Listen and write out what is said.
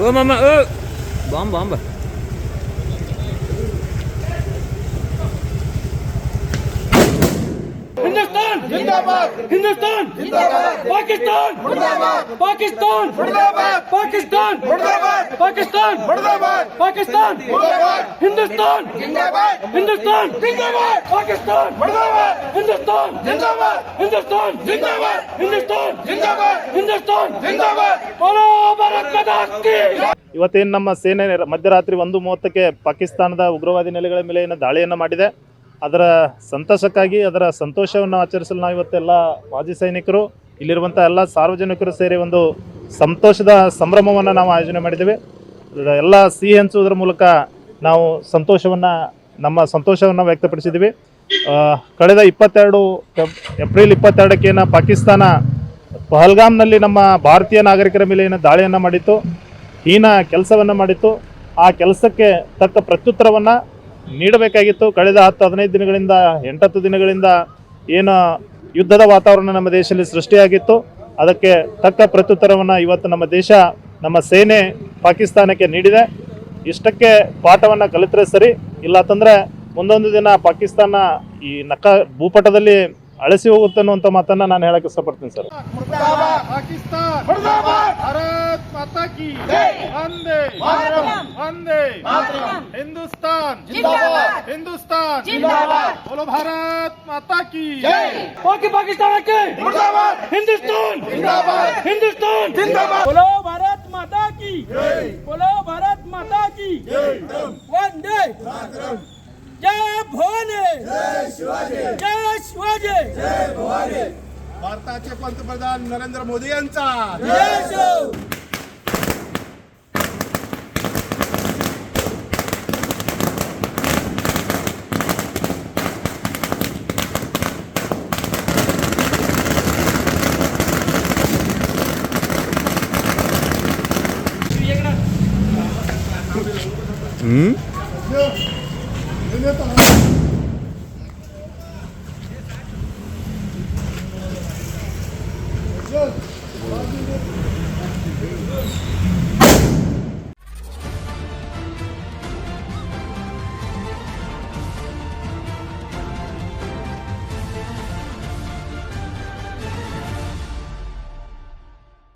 Ö mama ö. Bamba bamba. Hindustan जिंदाबाद हिंदुस्तान जिंदाबाद पाकिस्तान मुर्दाबाद पाकिस्तान मुर्दाबाद पाकिस्तान मुर्दाबाद पाकिस्तान मुर्दाबाद पाकिस्तान मुर्दाबाद हिंदुस्तान जिंदाबाद हिंदुस्तान जिंदाबाद पाकिस्तान मुर्दाबाद हिंदुस्तान जिंदाबाद हिंदुस्तान जिंदाबाद हिंदुस्तान जिंदाबाद हिंदुस्तान जिंदाबाद बोलो ಇವತ್ತೇನು ನಮ್ಮ ಸೇನೆ ಮಧ್ಯರಾತ್ರಿ ಒಂದು ಮೂವತ್ತಕ್ಕೆ ಪಾಕಿಸ್ತಾನದ ಉಗ್ರವಾದಿ ನೆಲೆಗಳ ಮೇಲೆ ಏನು ದಾಳಿಯನ್ನು ಮಾಡಿದೆ. ಅದರ ಸಂತೋಷಕ್ಕಾಗಿ ಅದರ ಸಂತೋಷವನ್ನು ಆಚರಿಸಲು ನಾವು ಇವತ್ತೆಲ್ಲ ಮಾಜಿ ಸೈನಿಕರು ಇಲ್ಲಿರುವಂಥ ಎಲ್ಲ ಸಾರ್ವಜನಿಕರು ಸೇರಿ ಒಂದು ಸಂತೋಷದ ಸಂಭ್ರಮವನ್ನು ನಾವು ಆಯೋಜನೆ ಮಾಡಿದ್ದೇವೆ. ಎಲ್ಲ ಸಿಹಿ ಹಂಚುವುದರ ಮೂಲಕ ನಾವು ಸಂತೋಷವನ್ನು, ನಮ್ಮ ಸಂತೋಷವನ್ನು ವ್ಯಕ್ತಪಡಿಸಿದ್ದೀವಿ. ಕಳೆದ ಇಪ್ಪತ್ತೆರಡು, ಏಪ್ರಿಲ್ ಇಪ್ಪತ್ತೆರಡಕ್ಕೆ ಏನು ಪಾಕಿಸ್ತಾನ ಪಹಲ್ಗಾಮ್ನಲ್ಲಿ ನಮ್ಮ ಭಾರತೀಯ ನಾಗರಿಕರ ಮೇಲೆ ಏನು ದಾಳಿಯನ್ನು ಮಾಡಿತ್ತು, ಹೀನ ಕೆಲಸವನ್ನು ಮಾಡಿತ್ತು, ಆ ಕೆಲಸಕ್ಕೆ ತಕ್ಕ ಪ್ರತ್ಯುತ್ತರವನ್ನು ನೀಡಬೇಕಾಗಿತ್ತು. ಕಳೆದ ಹತ್ತು ಹದಿನೈದು ದಿನಗಳಿಂದ, ಎಂಟತ್ತು ದಿನಗಳಿಂದ ಏನು ಯುದ್ಧದ ವಾತಾವರಣ ನಮ್ಮ ದೇಶದಲ್ಲಿ ಸೃಷ್ಟಿಯಾಗಿತ್ತು. ಅದಕ್ಕೆ ತಕ್ಕ ಪ್ರತ್ಯುತ್ತರವನ್ನು ಇವತ್ತು ನಮ್ಮ ದೇಶ, ನಮ್ಮ ಸೇನೆ ಪಾಕಿಸ್ತಾನಕ್ಕೆ ನೀಡಿದೆ. ಇಷ್ಟಕ್ಕೆ ಪಾಠವನ್ನು ಕಲಿತರೆ ಸರಿ ಇಲ್ಲ ಅಂತಂದರೆ ಮುಂದೊಂದು ದಿನ ಪಾಕಿಸ್ತಾನ ಈ ನಕ್ಕ ಭೂಪಟದಲ್ಲಿ ಅಳಿಸಿ ಹೋಗುತ್ತೆ ಅನ್ನುವಂತ ಮಾತನ್ನು ನಾನು ಹೇಳಕ್ಕೆ ಇಷ್ಟಪಡ್ತೀನಿ ಸರ್. ಹಿಂದೂಸ್ತಾನ್! ಹಿಂದೂಸ್ತಾನ್! ಬೋಲೋ ಭಾರತ್ ಮಾತಾ ಕಿ! ಪಾಕಿಸ್ತಾನಕ್ಕೆ! ಹಿಂದೂಸ್ತಾನ್! ಹಿಂದೂಸ್ತಾನ್! ಬೋಲೋ ಭಾರತ್ ಮಾತಾ ಕಿ! ಬೋಲೋ ಭಾರತ್ ಮಾತಾ ಕಿ! ಒಂದೇ जय भोले जय शिवाजी। जय शिवाजी। जय भवानी। भारताचे पंतप्रधान नरेंद्र मोदी यांचा. जय शिव। हम्म? Güzel.